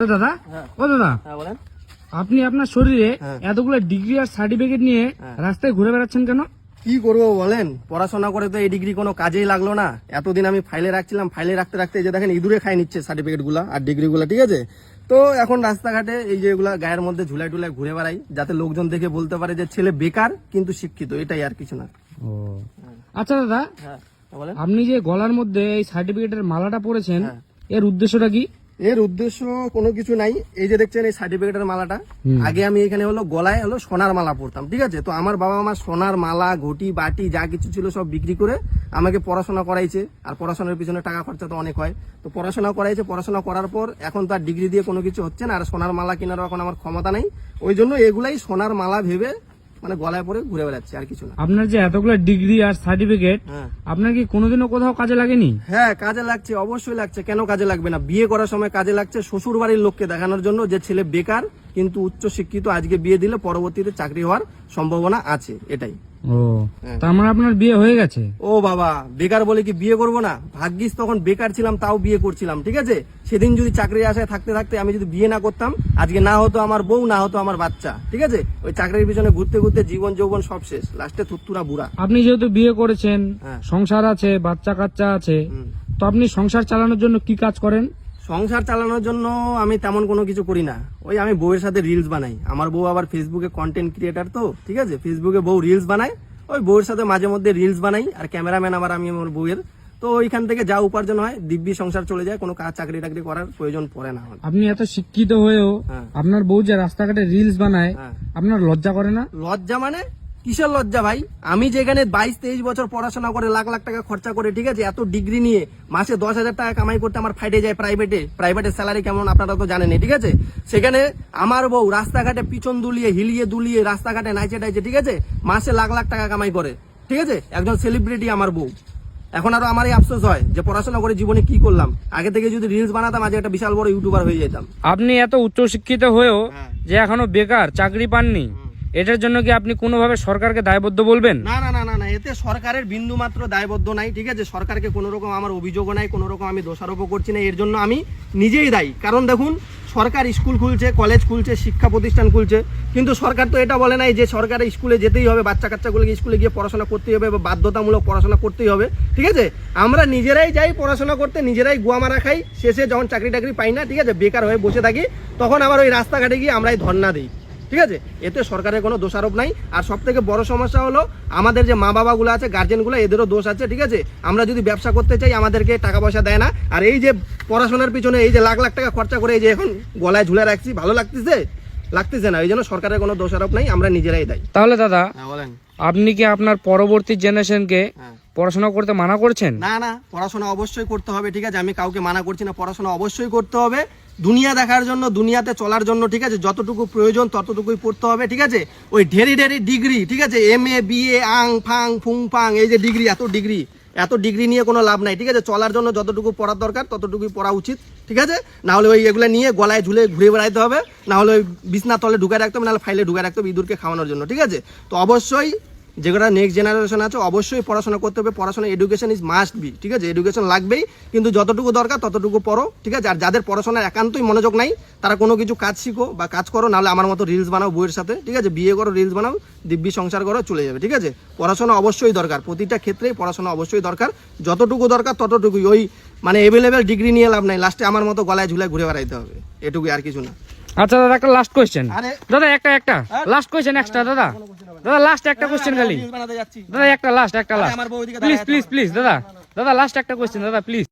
তো দাদা? হ্যাঁ। ও দাদা? হ্যাঁ বলেন। আপনি আপনার শরীরে হ্যাঁ। এতগুলো ডিগ্রি আর সার্টিফিকেট নিয়ে হ্যাঁ। রাস্তায় ঘুরে বেড়াচ্ছেন কেন? কি করব বলেন? পড়াশোনা করে তো এই ডিগ্রি কোনো কাজেই লাগল না। এতদিন আমি ফাইলে রাখছিলাম ফাইলে রাখতে রাখতে এই যে দেখেন ইঁদুরে খাই নিচ্ছে সার্টিফিকেটগুলা আর ডিগ্রি গুলা ঠিক আছে? তো এখন রাস্তাঘাটে এই যে এগুলা গায়ের মধ্যে ঝুলাই টুলাই ঘুরে বেড়াই যাতে লোকজন দেখে বলতে পারে যে ছেলে বেকার কিন্তু শিক্ষিত এটাই আর কিছু না। আচ্ছা দাদা হ্যাঁ আপনি যে গলার মধ্যে এই সার্টিফিকেটের মালাটা পরেছেন হ্যাঁ। এর উদ্দেশ্যটা কি? এর উদ্দেশ্য কোনো কিছু নাই। এই যে দেখছেন এই সার্টিফিকেটের মালাটা। আগে আমি এখানে হলো গলায় হলো সোনার মালা পরতাম ঠিক আছে? তো আমার বাবা মা সোনার মালা ঘটি বাটি যা কিছু ছিল সব বিক্রি করে আমাকে পড়াশোনা করাইছে। আর পড়াশোনার পিছনে টাকা খরচা তো অনেক হয়। তো পড়াশোনা করাইছে পড়াশোনা করার পর এখন তার ডিগ্রি দিয়ে কোনো কিছু হচ্ছে না। আর সোনার মালা কেনারও এখন আমার ক্ষমতা নেই। ওই জন্য এগুলাই সোনার মালা ভেবে মানে গলায় পরে ঘুরে বেড়াচ্ছে আর কিছু না। আপনার যে এতগুলো ডিগ্রি আর সার্টিফিকেট হ্যাঁ। আপনার কি কোনোদিনও কোথাও কাজে লাগেনি? হ্যাঁ কাজে লাগছে অবশ্যই লাগছে। কেন কাজে লাগবে না? বিয়ে করার সময় কাজে লাগছে শ্বশুর বাড়ির লোককে দেখানোর জন্য যে ছেলে বেকার কিন্তু উচ্চ শিক্ষিত আজকে বিয়ে দিলে পরবর্তীতে চাকরি হওয়ার সম্ভাবনা আছে এটাই। ও হ্যাঁ। তার মানে আপনার বিয়ে হয়ে গেছে? ও বাবা বেকার বলে কি বিয়ে করব না? ভাগ্যিস তখন বেকার ছিলাম তাও বিয়ে করছিলাম ঠিক আছে? সেদিন যদি চাকরি আশায় থাকতে থাকতে আমি যদি বিয়ে না করতাম আজকে না হতো আমার বউ না হতো আমার বাচ্চা ঠিক আছে? ওই চাকরির পিছনে ঘুরতে ঘুরতে জীবন যৌবন সব শেষ লাস্টে থুত্তুরা বুড়া। আপনি যেহেতু বিয়ে করেছেন হ্যাঁ। সংসার আছে বাচ্চা কাচ্চা আছে তো আপনি সংসার চালানোর জন্য কি কাজ করেন? সংসার চালানোর জন্য আমি তেমন কোনো কিছু করি না। ওই আমি বউয়ের সাথে রিলস বানাই। আমার বউ আবার ফেসবুকে কন্টেন্ট ক্রিয়েটার তো ঠিক আছে? ফেসবুকে বউ রিলস বানায় ওই বউয়ের সাথে মাঝে মধ্যে রিলস বানাই আর ক্যামেরাম্যান আবার আমি আমার বউয়ের। তো ওইখান থেকে যা উপার্জন হয় দিব্যি সংসার চলে যায় কোনো কাজ চাকরি টাকরি করার প্রয়োজন পড়ে না আপনি এত শিক্ষিত হয়েও হ্যাঁ। আপনার বউ যে রাস্তাঘাটে রিলস বানায় হ্যাঁ। আপনার লজ্জা করে না? লজ্জা মানে কিসের লজ্জা ভাই? আমি যেখানে বাইশ তেইশ বছর পড়াশোনা করে লাখ লাখ টাকা খরচা করে ঠিক আছে এত ডিগ্রি নিয়ে মাসে দশ হাজার টাকা কামাই করতে আমার ফাইটে যায় প্রাইভেটে প্রাইভেটের স্যালারি কেমন আপনারা তো জানেনই ঠিক আছে? সেখানে আমার বউ রাস্তাঘাটে পিছন দুলিয়ে হিলিয়ে দুলিয়ে রাস্তাঘাটে নাইচে টাইচে ঠিক আছে মাসে লাখ লাখ টাকা কামাই করে ঠিক আছে? একজন সেলিব্রিটি আমার বউ। এখন আরও আমার এই আফসোস হয় যে পড়াশোনা করে জীবনে কি করলাম। আগে থেকে যদি রিলস বানাতাম আজ একটা বিশাল বড় ইউটিউবার হয়ে যেতাম। আপনি এত উচ্চ শিক্ষিত হয়েও হ্যাঁ। যে এখনও বেকার চাকরি পাননি। এটার জন্য কি আপনি কোনোভাবে সরকারকে দায়বদ্ধ বলবেন? না না না না না, এতে সরকারের বিন্দু মাত্র দায়বদ্ধ নাই, ঠিক আছে? সরকারকে কোনো রকম আমার অভিযোগও নাই কোনো রকম আমি দোষারোপও করছি না, এর জন্য আমি নিজেই দায়ী। কারণ দেখুন, সরকার স্কুল খুলছে, কলেজ খুলছে, শিক্ষা প্রতিষ্ঠান খুলছে, কিন্তু সরকার তো এটা বলে নাই যে সরকারের স্কুলে যেতেই হবে, বাচ্চা কাচ্চাগুলোকে স্কুলে গিয়ে পড়াশোনা করতেই হবে, বা বাধ্যতামূলক পড়াশোনা করতেই হবে, ঠিক আছে? আমরা নিজেরাই যাই পড়াশোনা করতে, নিজেরাই গুয়া মারা খাই, শেষে যখন চাকরি টাকরি পাই না, ঠিক আছে? বেকার হয়ে বসে থাকি, তখন আবার ওই রাস্তাঘাটে গিয়ে আমরাই ধর্না দিই। ঠিক আছে? এতে সরকারের কোনো দোষারোপ নাই। আর সব থেকে বড় সমস্যা হলো আমাদের যে মা বাবাগুলো আছে গার্জেনগুলো এদেরও দোষ আছে ঠিক আছে? আমরা যদি ব্যবসা করতে চাই আমাদেরকে টাকা পয়সা দেয় না। আর এই যে পড়াশোনার পিছনে এই যে লাখ লাখ টাকা খরচা করে এই যে এখন গলায় ঝুলে রাখছি ভালো লাগতেছে? লাগতেছে না এই জন্য সরকারের কোনো দোষারোপ নাই আমরা নিজেরাই দেয়। তাহলে দাদা হ্যাঁ আপনি কি আপনার পরবর্তী জেনারেশনকে হ্যাঁ। পড়াশোনা করতে মানা করছেন? না না পড়াশোনা অবশ্যই করতে হবে ঠিক আছে? আমি কাউকে মানা করছি না পড়াশোনা অবশ্যই করতে হবে। দুনিয়া দেখার জন্য, দুনিয়াতে চলার জন্য, ঠিক আছে, যতটুকু প্রয়োজন ততটুকুই পড়তে হবে, ঠিক আছে? ওই ঢেরি ঢেরি ডিগ্রি, ঠিক আছে? এম এ বি এ আং, ফাং, ফুং, ফাং, এই যে ডিগ্রি, এত ডিগ্রি এত ডিগ্রি নিয়ে কোনো লাভ নাই, ঠিক আছে? চলার জন্য যতটুকু পড়ার দরকার, ততটুকুই পড়া উচিত, ঠিক আছে? না হলে ওই এগুলো নিয়ে গলায় ঝুলে ঘুরে বেড়াইতে হবে না হলে ওই বিছনা তলে ঢুকে রাখতে হবে, নাহলে ফাইলে ঢুকে রাখতে হবে ইঁদুরকে খাওয়ানোর জন্য, ঠিক আছে? তো অবশ্যই যেগুলো নেক্সট জেনারেশন আছে, অবশ্যই পড়াশোনা করতে হবে। পড়াশোনা এডুকেশন ইজ মাস্ট বি ঠিক আছে? এডুকেশন লাগবেই, কিন্তু যতটুকু দরকার ততটুকু পড়ো, ঠিক আছে? আর যাদের পড়াশোনার একান্তই মনোযোগ নাই, তারা কোনো কিছু কাজ শিখো বা কাজ করো, নাহলে আমার মতো রিলস বানাও বইয়ের সাথে, ঠিক আছে? বিয়ে করো রিলস বানাও, দিব্যি সংসার করো, চলে যাবে, ঠিক আছে? পড়াশোনা অবশ্যই দরকার, প্রতিটা ক্ষেত্রেই পড়াশোনা অবশ্যই দরকার। যতটুকু দরকার ততটুকুই, ওই মানে এভেলেবেল ডিগ্রি নিয়ে লাভ নাই লাস্টে আমার মতো গলায় ঝুলায় ঘুরে বেড়াইতে হবে, এটুকুই আর কিছু না। আচ্ছা দাদা একটা লাস্ট কোয়েশ্চেন দাদা একটা একটা। লাস্ট কোয়েশ্চেন এক্সট্রা দাদা। দাদা লাস্ট একটা কোয়েশ্চেন খালি। দাদা একটা লাস্ট একটা লাস্ট প্লিজ প্লিজ প্লিজ দাদা। দাদা লাস্ট একটা কোয়েশ্চেন দাদা প্লিজ